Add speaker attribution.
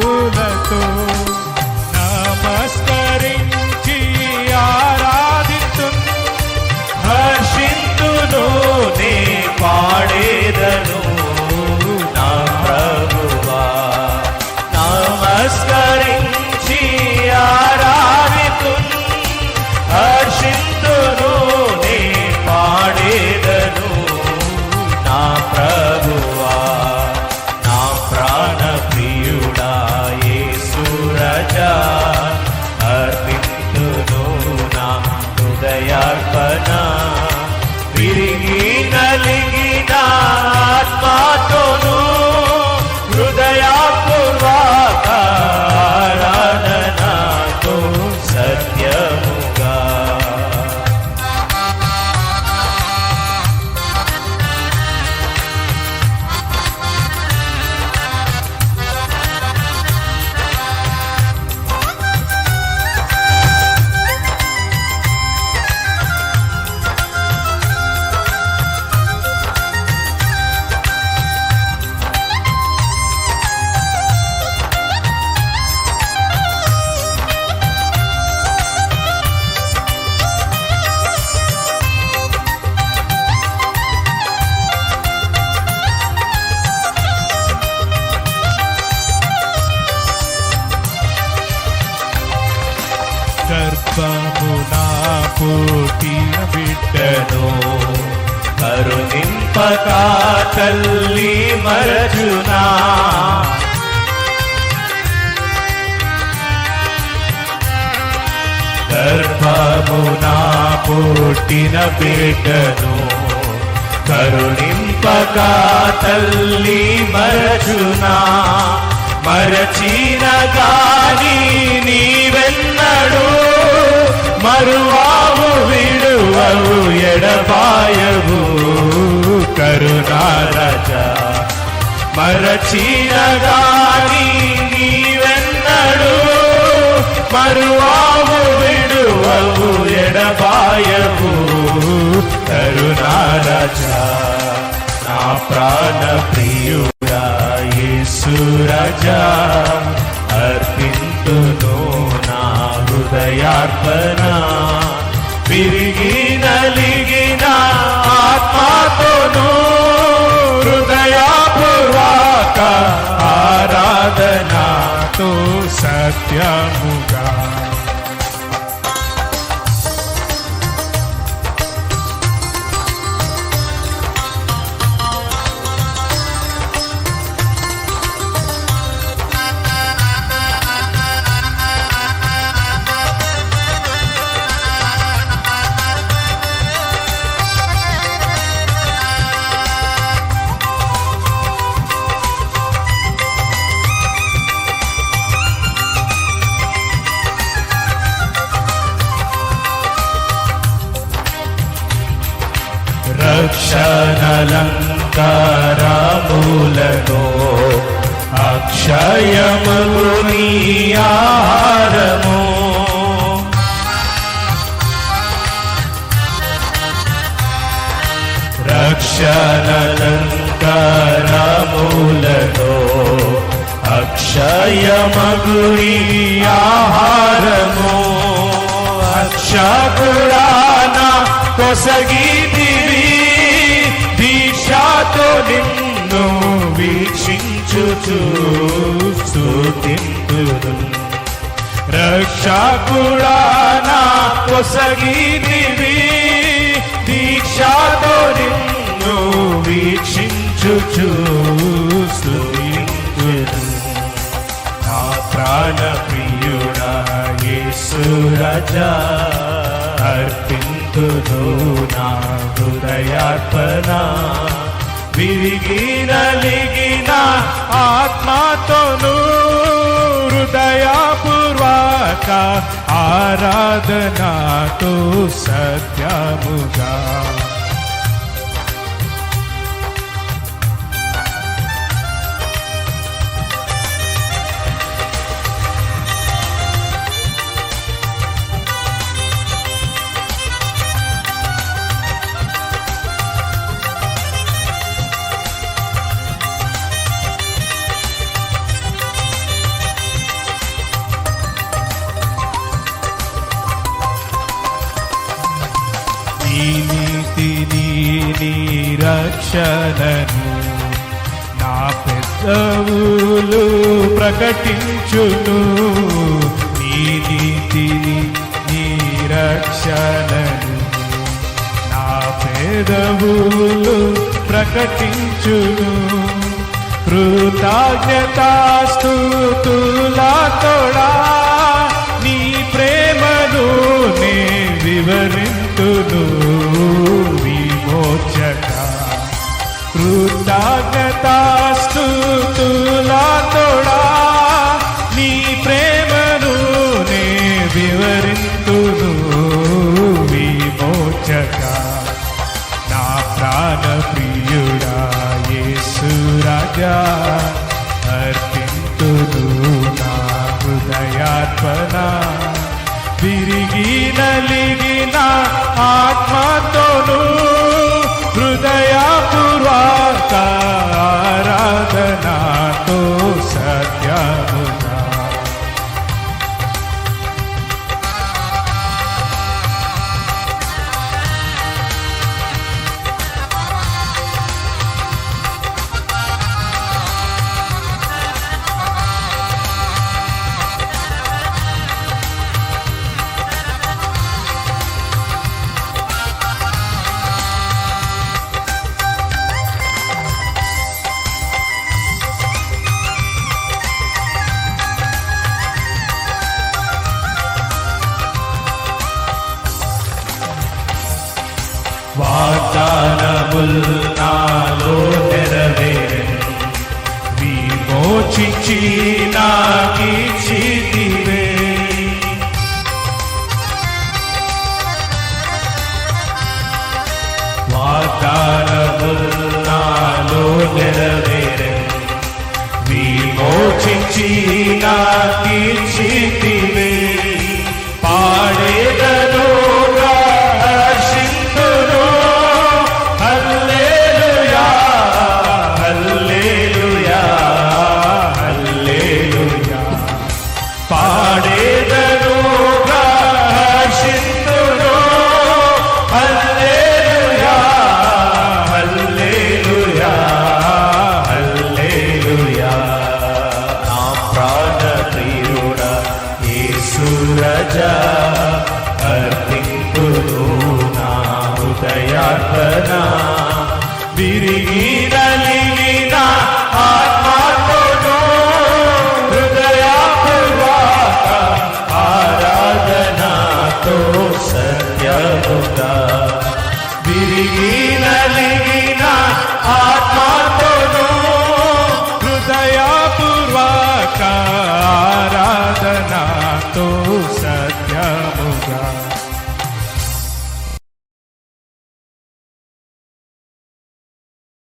Speaker 1: స్థూతులతో నమస్కరించి ఆరాధిస్తుంది
Speaker 2: హర్షింతును నే పాడేదను. హృదయపూర్వక
Speaker 1: పుట్టిన బిడ్డను
Speaker 2: కరుణింపక తల్లి మరచునా.
Speaker 1: గర్భమునా పుట్టిన బిడ్డను
Speaker 2: కరుణింపక తల్లి మరచునా. మరచిన గాని నీవెన్నడు కరువావు విడువవు ఎడబాయవు. కరుణారజ మరచినగాని నీవెన్నడు. మరువావు విడువవు ఎడబాయవు. కరుణారజ నా ప్రాణ ప్రియుడా యేసు అర్పింతును హృదయార్పణ విరిగి నలిగిన ఆత్మతోను హృదయపూర్వక
Speaker 1: ఆరాధనతో సత్యముగా
Speaker 2: अलंकारा बोल दो अक्षय मुनिया रक्षलंकारा बोल दो अक्षय रक्षनलङ्कारामूलतो अक्षयमगुणीयाहारमो अक्षगुणाना कोसगी నిన్ను వీక్షించుచు స్తుతింతును రక్షకుడా నా కొసగిదివి దీక్షతో నిన్ను వీక్షించుచు స్తుతింతును నా ప్రాణ ప్రియుడా యేసు రాజా అర్పింతును నా హృదయార్పణ. విరిగి నలిగిన ఆత్మతోను హృదయపూర్వక ఆరాధనతో సత్యముగా. రక్షణను నా పెద్దవులు ప్రకటించును. నీ నీతిని నీ రక్షణను నా పెదవులు ప్రకటించును. కృతజ్ఞతాస్తుతులతోడా విరిగి నలిగిన ఆత్మతోను హృదయపూర్వక ఆరాధనాతో విమోచించి నాకిచ్చితివే. వాగ్దానముల్ నాలో నెరవేరెను విమోచించి నాకిచ్చితివే.